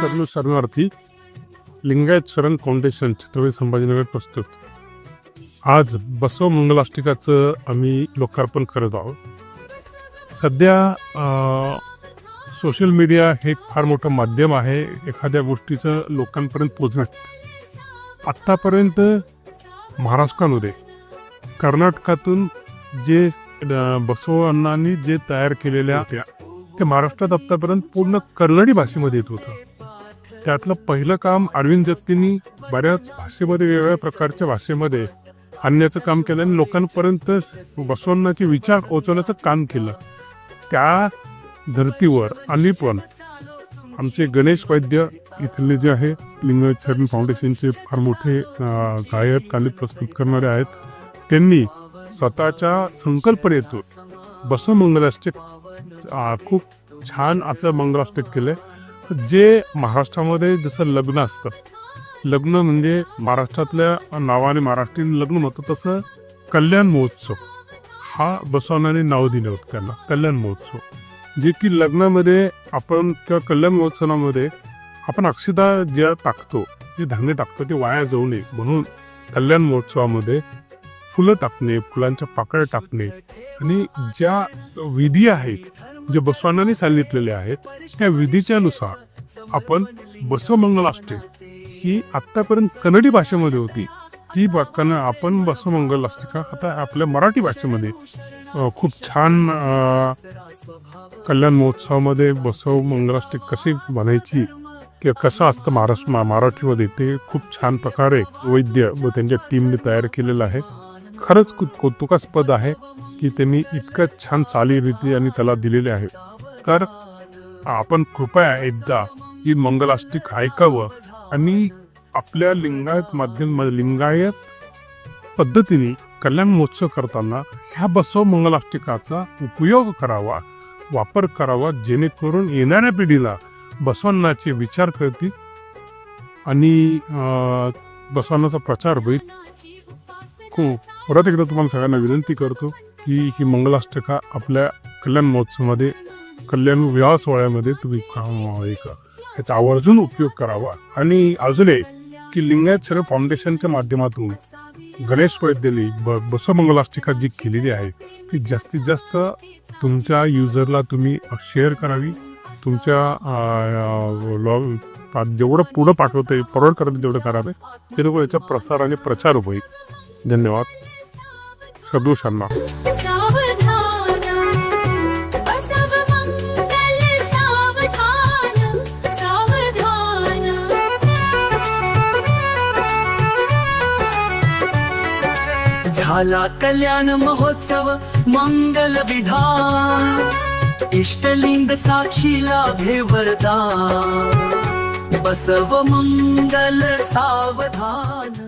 सर्व शरणार्थी लिंगायत शरण फाउंडेशन छत्रपती संभाजीनगर प्रस्तुत. आज बसव मंगलाष्टिकाचं आम्ही लोकार्पण करत आहोत. सध्या सोशल मीडिया हे फार मोठं माध्यम आहे. एखाद्या गोष्टीचं लोकांपर्यंत पोचण्यात आत्तापर्यंत महाराष्ट्रामध्ये कर्नाटकातून जे बसव अण्णांनी जे तयार केलेल्या होत्या ते महाराष्ट्रात आत्तापर्यंत पूर्ण कन्नडी भाषेमध्ये येत होतं. त्यातलं पहिलं काम अरविंद जगतींनी बऱ्याच भाषेमध्ये वेगवेगळ्या प्रकारच्या भाषेमध्ये आणण्याचं काम केलं आणि लोकांपर्यंत बसवण्याचे विचार पोचवण्याचं काम केलं. त्या धर्तीवर आणि पण आमचे गणेश वैद्य इथले जे आहे लिंगायत शरण फाउंडेशनचे फार मोठे गायक आणि प्रस्तुत करणारे आहेत. त्यांनी स्वतःच्या संकल्पनेतून बसव मंगलाष्टक खूप छान असं मंगलाष्टक केलं जे महाराष्ट्रामध्ये जसं लग्न असतं. लग्न म्हणजे महाराष्ट्रातल्या नावाने महाराष्ट्रीयन लग्न होतं तसं कल्याण महोत्सव. हा बसवण्याने नाव दिलं होतं त्यांना कल्याण महोत्सव. जे की लग्नामध्ये आपण किंवा कल्याण महोत्सवामध्ये आपण अक्षता ज्या टाकतो जे धान्य टाकतो ते वाया जाऊ नये म्हणून कल्याण महोत्सवामध्ये फुलं टाकणे फुलांच्या पाकळ्या टाकणे. आणि ज्या विधी आहेत जे बसवानाने सांगितलेले आहेत त्या विधीच्या नुसार आपण बसवमंगलाष्टे ही आत्तापर्यंत कन्नडी भाषेमध्ये होती. ती बा- आपण बसवमंगलाष्टिका आता आपल्या मराठी भाषेमध्ये खूप छान कल्याण महोत्सवामध्ये बसव मंगलाष्टिक कशी बनायची किंवा कसं असतं महाराष्ट्र मा- मराठीमध्ये ते खूप छान प्रकारे वैद्य व त्यांच्या टीमने तयार केलेलं आहे. खरंच कौतुकास्पद आहे. की त्यांनी इतकं छान चालीरीती आणि त्याला दिलेले आहे. तर आपण कृपया एकदा ही मंगलाष्टिक ऐकावं आणि आपल्या लिंगायत माध्यम लिंगायत पद्धतीने कल्याण महोत्सव करताना ह्या बसव मंगलाष्टिकाचा उपयोग करावा वापर करावा जेणेकरून येणाऱ्या पिढीला बसवन्नाचे विचार करतील आणि बसवन्नाचा बसवण्याचा प्रचार होईल. हो परत एकदा तुम्हाला सगळ्यांना विनंती करतो. की ही मंगलाष्टका आपल्या कल्याण महोत्सवामध्ये कल्याण विवाह सोहळ्यामध्ये तुम्ही का- एक याचा आवर्जून उपयोग करावा. आणि अजून एक की लिंगायत सर फाउंडेशनच्या माध्यमातून गणेश वैद्यली ब बसवमंगलाष्टिका जी केलेली आहे ती जास्तीत जास्त तुमच्या युजरला तुम्ही शेअर करावी तुमच्या लॉ- जेवढं पुढं पाठवतं आहे फॉरवर्ड करता तेवढं करावे जेणेकरून याचा प्रसार आणि प्रचार होईल. धन्यवाद. सदोषांना सावधान झाला कल्याण महोत्सव मंगल विधान. इष्टलिंग साक्षीला लाभे वरदान बसव मंगल सावधान.